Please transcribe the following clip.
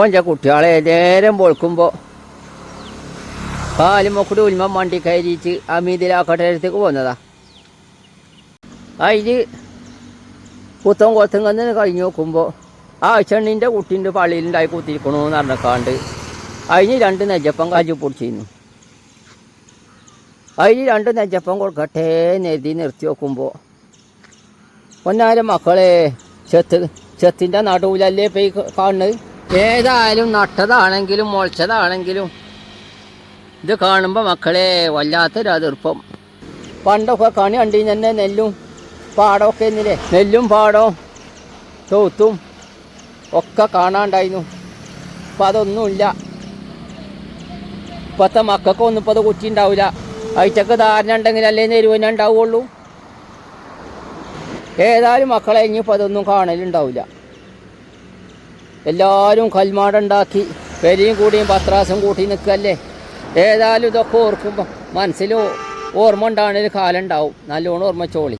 ഓന്റെ കുട്ടികളെ നേരം പൊളിക്കുമ്പോൾ കാലുമൊക്കൂടി ഉൽമ മണ്ടി കയറിയിട്ട് അമീതിലാക്കട്ടടുത്തേക്ക് പോന്നതാ. അതിൽ കുത്തം കൊത്തം കന്ന് കഴിഞ്ഞ് നോക്കുമ്പോൾ ആ ചെണ്ണിന്റെ കുട്ടീന്റെ പള്ളിയിലുണ്ടായി കുത്തിരിക്കണമെന്ന് പറഞ്ഞക്കാണ്ട് അതിന് രണ്ട് നെജപ്പം കാജു പൊടിച്ചിരുന്നു. അതിന് രണ്ട് നെജപ്പം കൊടുക്കട്ടെ നെരുതി നിർത്തി നോക്കുമ്പോൾ ഒന്നാരം മക്കളെ ചെത്ത് ചെത്തിന്റെ നടുവിലല്ലേ പോയി കാണുന്നത്? ഏതായാലും നട്ടതാണെങ്കിലും മുളച്ചതാണെങ്കിലും ഇത് കാണുമ്പോൾ മക്കളെ വല്ലാത്തൊരു അതിർപ്പം. പണ്ടൊക്കെ കണി കണ്ടി തന്നെ നെല്ലും പാടമൊക്കെ എന്നില്ലേ നെല്ലും പാടവും തോത്തും ഒക്കെ കാണാണ്ടായിരുന്നു. അപ്പം അതൊന്നുമില്ല. ഇപ്പോഴത്തെ മക്കൾക്കൊന്നും ഇപ്പോൾ അത് കുറ്റി ഉണ്ടാവില്ല അയച്ചക്ക് ധാരണ ഉണ്ടെങ്കിലല്ലേ നെരുവന ഉണ്ടാവുള്ളൂ. ഏതായാലും മക്കളെ ഇനിയിപ്പോൾ അതൊന്നും കാണലുണ്ടാവില്ല എല്ലാവരും കൽമാടുണ്ടാക്കി പെരിയും കൂടിയും പത്രാസും കൂട്ടി നിൽക്കല്ലേ ഏതായാലും ഇതൊക്കെ ഓർക്കുമ്പോൾ മനസ്സിൽ ഓർമ്മ ഉണ്ടാകുന്നൊരു കാലം ഉണ്ടാവും. നല്ലോണം ഓർമ്മ ചോളി